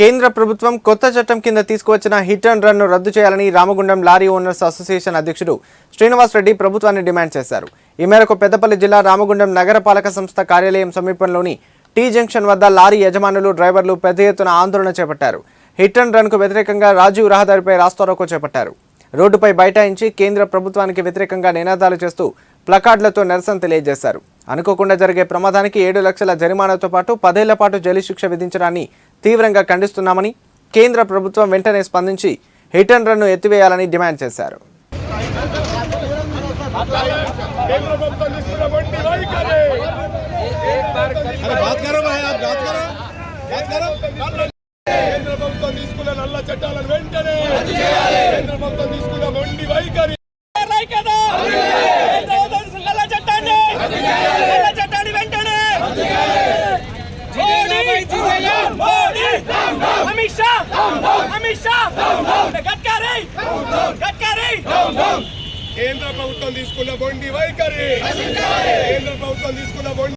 కేంద్ర ప్రభుత్వం కొత్త చట్టం కింద తీసుకువచ్చిన హిట్ అండ్ రన్ను రద్దు చేయాలని రామగుండం లారీ ఓనర్స్ అసోసియేషన్ అధ్యక్షుడు శ్రీనివాస్ రెడ్డి ప్రభుత్వాన్ని డిమాండ్ చేశారు. ఈ మేరకు పెద్దపల్లి జిల్లా రామగుండం నగరపాలక సంస్థ కార్యాలయం సమీపంలోని టీ జంక్షన్ వద్ద లారీ యజమానులు డ్రైవర్లు పెద్ద ఎత్తున ఆందోళన చేపట్టారు. హిట్ అండ్ రన్కు వ్యతిరేకంగా రాజీవ్ రహదారిపై రాస్తారోకో చేపట్టారు. రోడ్డుపై బైఠాయించి కేంద్ర ప్రభుత్వానికి వ్యతిరేకంగా నినాదాలు చేస్తూ ప్లకార్డులతో నిరసన తెలియజేశారు. అనుకోకుండా జరిగే ప్రమాదానికి ఏడు లక్షల జరిమానాతో పాటు పదేళ్ళ పాటు జైలు శిక్ష విధించడాన్ని తీవ్రంగా ఖండిస్తున్నామని కేంద్ర ప్రభుత్వం వెంటనే స్పందించి హిట్ అండ్ రన్ను ఎత్తివేయాలని డిమాండ్ చేశారు. చట్టాలను వెంటనే కేంద్ర ప్రభుత్వం షా గడ్కరీ! గడ్కరీ! కేంద్ర ప్రభుత్వం తీసుకున్న వండి వైఖరి! కేంద్ర ప్రభుత్వం తీసుకున్న వండి